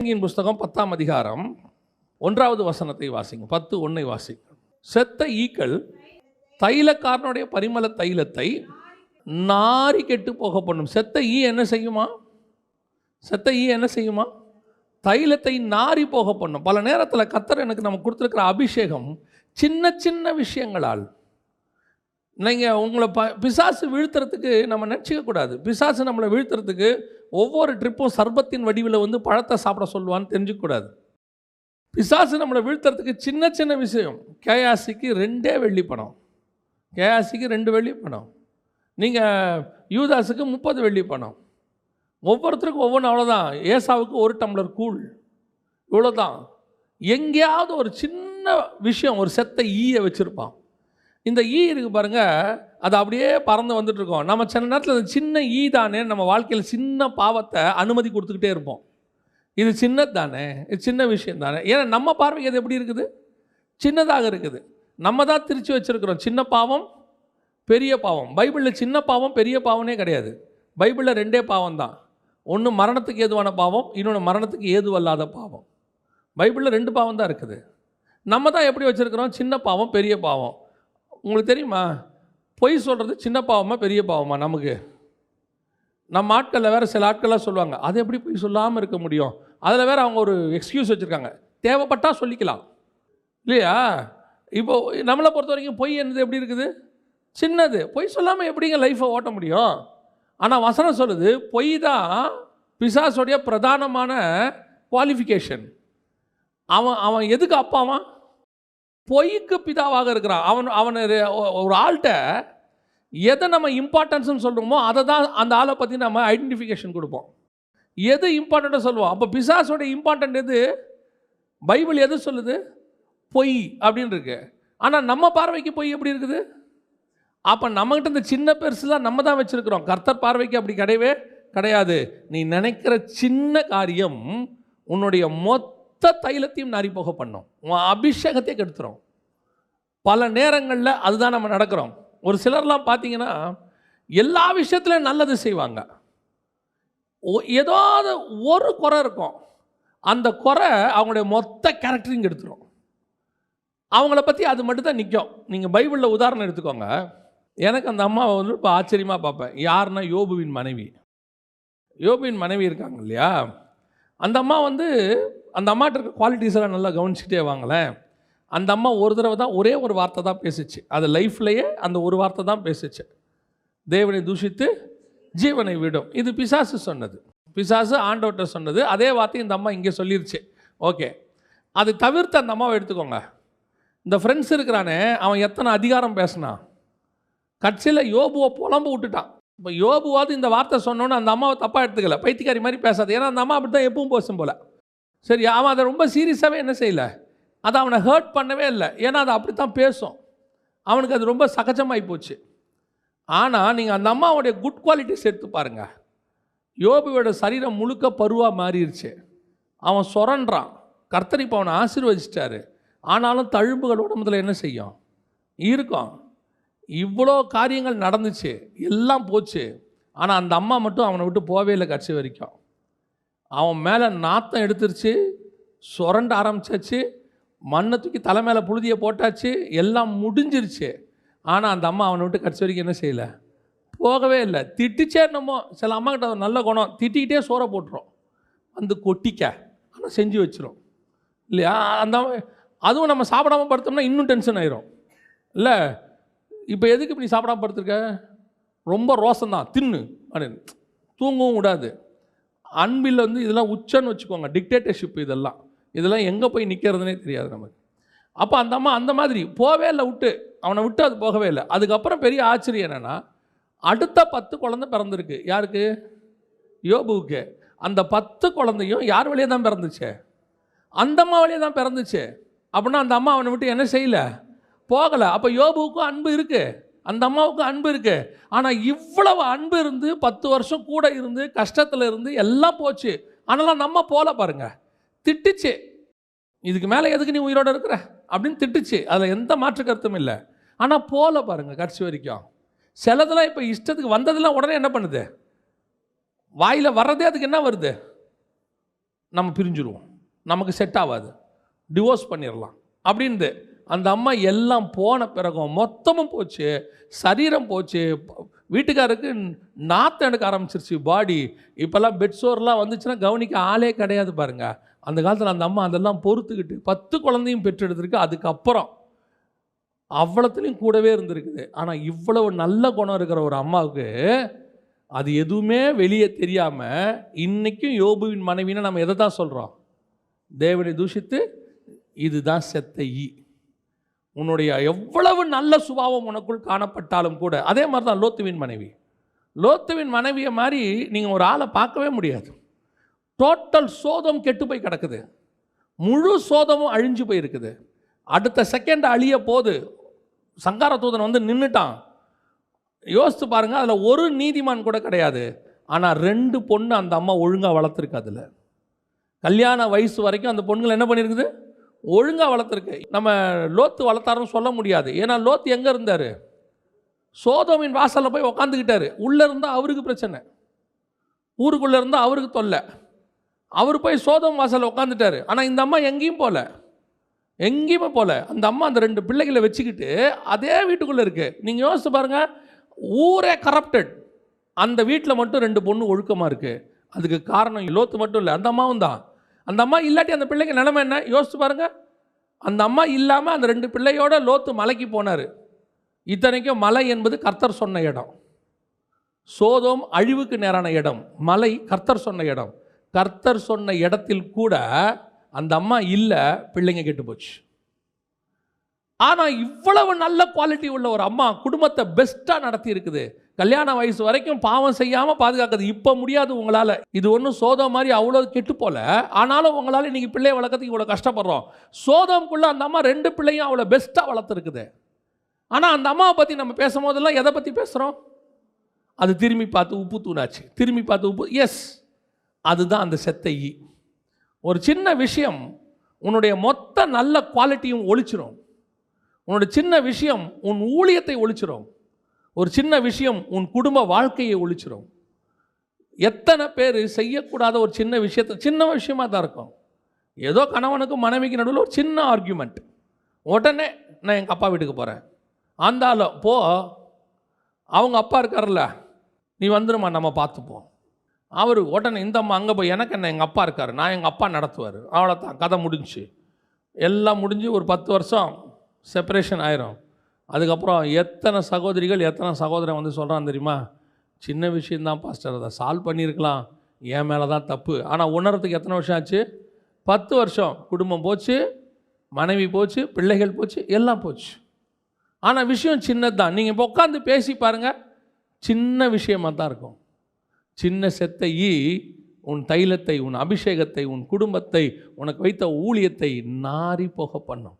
பிரசங்கியின் புஸ்தகம் பத்தாம் அதிகாரம் ஒன்றாவது வசனத்தை வாசிங்க. பத்து ஒன்றை வாசிங்க. செத்த ஈக்கள் தைலக்காரனுடைய பரிமள தைலத்தை நாரி கெட்டு போக பண்ணும். செத்த ஈ என்ன செய்யுமா? செத்த ஈ என்ன செய்யுமா? தைலத்தை நாரி போக பண்ணும். பல நேரத்தில் கத்தர் எனக்கு நம்ம கொடுத்துருக்கிற அபிஷேகம் சின்ன சின்ன விஷயங்களால். நீங்கள் உங்களை ப பிசாசு வீழ்த்துறதுக்கு நம்ம நினச்சிக்க கூடாது. பிசாசு நம்மளை வீழ்த்துறதுக்கு ஒவ்வொரு ட்ரிப்பும் சர்பத்தின் வடிவில் வந்து பழத்தை சாப்பிட சொல்லுவான்னு தெரிஞ்சுக்கூடாது பிசாசு நம்மளை வீழ்த்துறதுக்கு சின்ன சின்ன விஷயம். கேஆசிக்கு ரெண்டே வெள்ளி பணம். கேஆசிக்கு ரெண்டு வெள்ளி பணம். நீங்கள் யூதாஸுக்கு முப்பது வெள்ளி பணம். ஒவ்வொருத்தருக்கும் ஒவ்வொன்று அவ்வளோதான் ஏசாவுக்கு ஒரு டம்ளர் கூழ். இவ்வளோதான் எங்கேயாவது ஒரு சின்ன விஷயம் ஒரு செத்த ஈயை வச்சுருப்பான். இந்த ஈ இருக்கு பாருங்கள் அது அப்படியே பறந்து வந்துட்டு இருக்கோம் நம்ம சில நேரத்தில் அந்த சின்ன ஈ தானே நம்ம வாழ்க்கையில் சின்ன பாவத்தை அனுமதி கொடுத்துக்கிட்டே இருப்போம். இது சின்னது தானே இது சின்ன விஷயம் தானே. ஏன்னா நம்ம பார்வைக்கு அது எப்படி இருக்குது? சின்னதாக இருக்குது. நம்ம தான் திரிச்சு வச்சுருக்கிறோம். சின்ன பாவம் பெரிய பாவம். பைபிளில் சின்ன பாவம் பெரிய பாவமே கிடையாது. பைபிளில் ரெண்டே பாவம் தான். ஒன்று மரணத்துக்கு ஏதுவான பாவம் இன்னொன்று மரணத்துக்கு ஏதுவல்லாத பாவம். பைபிளில் ரெண்டு பாவம் தான் இருக்குது. நம்ம தான் எப்படி வச்சுருக்கிறோம்? சின்ன பாவம் பெரிய பாவம். உங்களுக்கு தெரியுமா? பொய் சொல்கிறது சின்ன பாவமா பெரிய பாவமா நமக்கு? நம்ம ஆட்களில் வேறு சில ஆட்கள்லாம் சொல்லுவாங்க அது எப்படி பொய் சொல்லாமல் இருக்க முடியும்? அதில் வேறு அவங்க ஒரு எக்ஸ்கியூஸ் வச்சுருக்காங்க. தேவைப்பட்டால் சொல்லிக்கலாம். இல்லையா? இப்போ நம்மளை பொறுத்த வரைக்கும் பொய் என்னது எப்படி இருக்குது? சின்னது. பொய் சொல்லாமல் எப்படிங்க லைஃப்பை ஓட்ட முடியும்? ஆனால் வசனம் சொல்லுது பொய் தான் பிசாசோடைய பிரதானமான குவாலிஃபிகேஷன் அவன் அவன் எதுக்கு அப்பாவான் பொய்க்கு பிதாவாக இருக்கிறான். அவன் அவன் ஒரு- ஒரு ஆள்கிட்ட எதை நம்ம இம்பார்ட்டன்ஸ்னு சொல்கிறோமோ அதை தான் அந்த ஆளை பற்றி நம்ம ஐடென்டிஃபிகேஷன் கொடுப்போம். எது இம்பார்ட்டண்ட்டாக சொல்லுவோம். அப்போ பிசாஸோட இம்பார்ட்டன்ட் எது? பைபிள் எது சொல்லுது? பொய் அப்படின்னு இருக்கு. ஆனால் நம்ம பார்வைக்கு பொய் எப்படி இருக்குது? அப்போ நம்மகிட்ட இந்த சின்ன பெருசுலாம் நம்ம தான் வச்சுருக்கிறோம். கர்த்தர் பார்வைக்கு அப்படி கிடையவே கிடையாது. நீ நினைக்கிற சின்ன காரியம் உன்னுடைய மொத்த மொத்த தைலத்தையும் நாரி போக பண்ணும். உன் அபிஷேகத்தை கெடுத்துரும். பல நேரங்களில் அதுதான் நம்ம நடக்கிறோம். ஒரு சிலர்லாம் பார்த்தீங்கன்னா எல்லா விஷயத்துலையும் நல்லது செய்வாங்க. ஒ- ஏதாவது ஒரு குறை இருக்கும். அந்த குறை அவங்களுடைய மொத்த கேரக்டரையும் கெடுத்துரும். அவங்கள பற்றி அது மட்டும்தான் நிற்கும் நீங்கள் பைபிளில் உதாரணம் எடுத்துக்கோங்க. எனக்கு அந்த அம்மாவை வந்து இப்போ ஆச்சரியமாக பார்ப்பேன் யாருன்னா யோபுவின் மனைவி. யோபுவின் மனைவி இருக்காங்க இல்லையா? அந்த அம்மா வந்து அந்த அம்மாட்ட இருக்க குவாலிட்டிஸ் எல்லாம் நல்லா கவனிச்சுக்கிட்டே வாங்களேன் அந்த அம்மா ஒரு தடவை தான் ஒரே ஒரு வார்த்தை தான் பேசுச்சு. அது லைஃப்லேயே அந்த ஒரு வார்த்தை தான் பேசுச்சு. தேவனை தூஷித்து ஜீவனை விடும். இது பிசாசு சொன்னது. பிசாசு ஆண்டவர்கிட்ட சொன்னது. அதே வார்த்தை இந்த அம்மா இங்கே சொல்லிருச்சு. ஓகே அது தவிர்த்து அந்த அம்மாவை எடுத்துக்கோங்க. இந்த ஃப்ரெண்ட்ஸ் இருக்கிறானே அவன் எத்தனை அதிகாரம் பேசினான்? கட்சியில் யோபுவை புலம்பு விட்டுட்டான். இப்போ யோபுவாவது இந்த வார்த்தை சொன்னோன்னு அந்த அம்மாவை தப்பாக எடுத்துக்கல. பைத்தியக்காரி மாதிரி பேசாது. ஏன்னா அந்த அம்மா அப்படி தான் எப்பவும் பேசும் போல. சரி அவன் அதை ரொம்ப சீரியஸாகவே என்ன செய்யல? அதை அவனை ஹர்ட் பண்ணவே இல்லை. ஏன்னா அதை அப்படி தான் பேசும். அவனுக்கு அது ரொம்ப சகஜமாகி போச்சு. ஆனால் நீங்கள் அந்த அம்மாவுடைய குட் குவாலிட்டிஸ் எடுத்து பாருங்கள் யோபுவோட சரீரம் முழுக்க பருவாக மாறிடுச்சு அவன் சொரன்றான். கர்த்தர் இப்போ அவனை ஆசீர்வதிச்சிட்டாரு. ஆனாலும் தழும்புகள் உடம்புல என்ன செய்யும்? இருக்கும். இவ்வளோ காரியங்கள் நடந்துச்சு. எல்லாம் போச்சு. ஆனால் அந்த அம்மா மட்டும் அவனை விட்டு போவே இல்லை கட்சி வரைக்கும். அவன் மேலே நாத்தம் எடுத்துருச்சு சுரண்ட ஆரம்பிச்சாச்சு மண்ணை தூக்கி தலை மேலே புழுதியை போட்டாச்சு எல்லாம் முடிஞ்சிருச்சு. ஆனால் அந்த அம்மா அவனை விட்டு கடைசி வரைக்கும் என்ன செய்யலை? போகவே இல்லை. திட்டிச்சே என்னமோ சில அம்மா கிட்ட ஒரு நல்ல குணம் திட்டிக்கிட்டே சோறை போட்டுரும். வந்து கொட்டிக்க ஆனால் செஞ்சு வச்சிரும். இல்லையா? அந்த அதுவும் நம்ம சாப்பிடாம படுத்தோம்னா இன்னும் டென்ஷன் ஆயிரும். இல்லை இப்போ எதுக்கு இப்படி சாப்பிடாம படுத்துருக்க? ரொம்ப ரோசம் தான் தின்னு. அப்படின்னு. தூங்கவும் கூடாது. அன்பில் வந்து இதெல்லாம் உச்சன்னு வச்சுக்கோங்க. டிக்டேட்டர்ஷிப் இதெல்லாம். இதெல்லாம் எங்கே போய் நிற்கிறதுனே தெரியாது நமக்கு. அப்போ அந்த அம்மா அந்த மாதிரி போவே இல்லை விட்டு. அவனை விட்டு அது போகவே இல்லை. அதுக்கப்புறம் பெரிய ஆச்சரியம் என்னென்னா அடுத்த பத்து குழந்தை பிறந்திருக்கு. யாருக்கு? யோபுவுக்கு. அந்த பத்து குழந்தையும் யார் வழியே தான் பிறந்துச்சு? அந்த அம்மா வழியே தான் பிறந்துச்சு. அப்படின்னா அந்த அம்மா அவனை விட்டு என்ன செய்யலை? போகலை. அப்போ யோபுவுக்கும் அன்பு இருக்குது அந்த அம்மாவுக்கு அன்பு இருக்குது ஆனால் இவ்வளவு அன்பு இருந்து பத்து வருஷம் கூட இருந்து கஷ்டத்தில் இருந்து எல்லாம் போச்சு. ஆனாலும் நம்ம போல பாருங்க. திட்டுச்சு. இதுக்கு மேலே எதுக்கு நீ உயிரோட இருக்கிற? அப்படின்னு திட்டுச்சு. அதில் எந்த மாற்று கருத்தும் இல்லை. ஆனால் போல பாருங்க கடைசி வரைக்கும். சிலதெல்லாம் இப்போ இஷ்டத்துக்கு வந்ததெல்லாம் உடனே என்ன பண்ணுது? வாயில் வர்றதே அதுக்கு என்ன வருது? நம்ம பிரிஞ்சுருவோம். நமக்கு செட் ஆகாது. டிவோர்ஸ் பண்ணிடலாம் அப்படின்து அந்த அம்மா எல்லாம் போன பிறகும் மொத்தமும் போச்சு சரீரம் போச்சு. வீட்டுக்காருக்கு நாற்று எடுக்க ஆரம்பிச்சிருச்சு பாடி. இப்போல்லாம் பெட்சோர்லாம் வந்துச்சுன்னா கவனிக்க ஆளே கிடையாது பாருங்க. அந்த காலத்தில் அந்த அம்மா அதெல்லாம் பொறுத்துக்கிட்டு பத்து குழந்தையும் பெற்றெடுத்திருக்கு. அதுக்கப்புறம் அவ்வளோத்துலேயும் கூடவே இருந்திருக்குது. ஆனால் இவ்வளவு நல்ல குணம் இருக்கிற ஒரு அம்மாவுக்கு அது எதுவுமே வெளியே தெரியாமல் இன்றைக்கும் யோபுவின் மனைவின்னு நம்ம எதை தான் சொல்கிறோம் தேவனை தூஷித்து இதுதான் செத்த ஈ. உன்னுடைய எவ்வளவு நல்ல சுபாவம் உனக்குள் காணப்பட்டாலும் கூட அதே மாதிரி தான் லோத்துவின் மனைவி. லோத்துவின் மனைவியை மாதிரி நீங்கள் ஒரு ஆளை பார்க்கவே முடியாது. டோட்டல் சோதம் கெட்டு போய் கிடக்குது. முழு சோதமும் அழிஞ்சு போயிருக்குது. அடுத்த செகண்ட் அழிய போது சங்கார தூதன் வந்து நின்றுட்டான் யோசித்து பாருங்கள் அதில் ஒரு நீதிமான் கூட கிடையாது. ஆனால் ரெண்டு பொண்ணு அந்த அம்மா ஒழுங்காக வளர்த்துருக்கு அதில். கல்யாண வயசு வரைக்கும் அந்த பொண்ணுங்களை என்ன பண்ணியிருக்குது ஒழுங்காக வளர்த்துருக்கு. நம்ம லோத்து வளர்த்தாருன்னு சொல்ல முடியாது. ஏன்னா லோத்து எங்கே இருந்தார்? சோதோமின் வாசலில் போய் உக்காந்துக்கிட்டாரு. உள்ளே இருந்தால் அவருக்கு பிரச்சனை. ஊருக்குள்ளே இருந்தால் அவருக்கு தொல்லை. அவர் போய் சோதம் வாசலில் உட்காந்துட்டாரு ஆனால் இந்த அம்மா எங்கேயும் போகல எங்கேயுமே போகல அந்த அம்மா அந்த ரெண்டு பிள்ளைகளை வச்சுக்கிட்டு அதே வீட்டுக்குள்ளே இருக்குது நீங்கள் யோசிச்சு பாருங்கள் ஊரே கரப்டட் அந்த வீட்டில் மட்டும் ரெண்டு பொண்ணு ஒழுக்கமாக இருக்குது அதுக்கு காரணம் லோத்து மட்டும் இல்லை. அந்த அம்மாவும் தான். அந்த அம்மா இல்லாட்டி அந்த பிள்ளைங்க நிலமை என்ன? யோசிச்சு பாருங்கள் அந்த அம்மா இல்லாமல் அந்த ரெண்டு பிள்ளையோட லோத்து மலைக்கு போனார். இத்தனைக்கும் மலை என்பது கர்த்தர் சொன்ன இடம். சோதோம் அழிவுக்கு நேரான இடம். மலை கர்த்தர் சொன்ன இடம். கர்த்தர் சொன்ன இடத்தில் கூட அந்த அம்மா இல்லை பிள்ளைங்க கெட்டு போச்சு. ஆனால் இவ்வளவு நல்ல குவாலிட்டி உள்ள ஒரு அம்மா குடும்பத்தை பெஸ்ட்டாக நடத்தி இருக்குது கல்யாண வயசு வரைக்கும் பாவம் செய்யாமல் பாதுகாக்குது இப்போ முடியாது உங்களால். இது ஒன்றும் சோதம் மாதிரி அவ்வளோ கெட்டு போல. ஆனாலும் உங்களால் இன்னைக்கு பிள்ளை வளர்க்கறதுக்கு இவ்வளோ கஷ்டப்படுறோம். சோதம்குள்ளே அந்த அம்மா ரெண்டு பிள்ளையும் அவ்வளோ பெஸ்ட்டாக வளர்த்துருக்குது. ஆனால் அந்த அம்மாவை பற்றி நம்ம பேசும்போதெல்லாம் எதை பற்றி பேசுகிறோம் அது திரும்பி பார்த்து உப்பு தூணாச்சு. திரும்பி பார்த்து உப்பு எஸ் அதுதான் அந்த செத்த ஈ. ஒரு சின்ன விஷயம் உன்னுடைய மொத்த நல்ல குவாலிட்டியும் ஒழிச்சிரும். உன்னோட சின்ன விஷயம் உன் ஊழியத்தை ஒழிச்சிரும். ஒரு சின்ன விஷயம் உன் குடும்ப வாழ்க்கையை ஒழிச்சிடும் எத்தனை பேர் செய்யக்கூடாத ஒரு சின்ன விஷயத்தை சின்ன விஷயமா தான் இருக்கும். ஏதோ கணவனுக்கும் மனைவிக்கு நடுவில் ஒரு சின்ன ஆர்கியூமெண்ட் உடனே நான் எங்கள் அப்பா வீட்டுக்கு போகிறேன் ஆந்தாலும் போ. அவங்க அப்பா இருக்கார்ல நீ வந்துடுமா நம்ம பார்த்துப்போம். அவர் உடனே இந்த அம்மா அங்கே போய் எனக்கு என்ன எங்கள் அப்பா இருக்கார் நான் எங்கள் அப்பா நடத்துவார். அவ்வளோதான் கதை முடிஞ்சுச்சு. எல்லாம் முடிஞ்சு ஒரு பத்து வருஷம் செப்பரேஷன் ஆயிரும். அதுக்கப்புறம் எத்தனை சகோதரிகள் எத்தனை சகோதரன் வந்து சொல்கிறான் தெரியுமா? சின்ன விஷயந்தான் பாஸ்டர் அதை சால்வ் பண்ணியிருக்கலாம். என் மேலே தான் தப்பு. ஆனால் உணரத்துக்கு எத்தனை வருஷம் ஆச்சு? பத்து வருஷம். குடும்பம் போச்சு மனைவி போச்சு பிள்ளைகள் போச்சு எல்லாம் போச்சு. ஆனால் விஷயம் சின்னது தான் நீங்கள் இப்போ உட்காந்து பேசி பாருங்கள் சின்ன விஷயமா தான் இருக்கும். சின்ன செத்த ஈ உன் தைலத்தை உன் அபிஷேகத்தை உன் குடும்பத்தை உனக்கு வைத்த ஊழியத்தை நாரி போக பண்ணும்.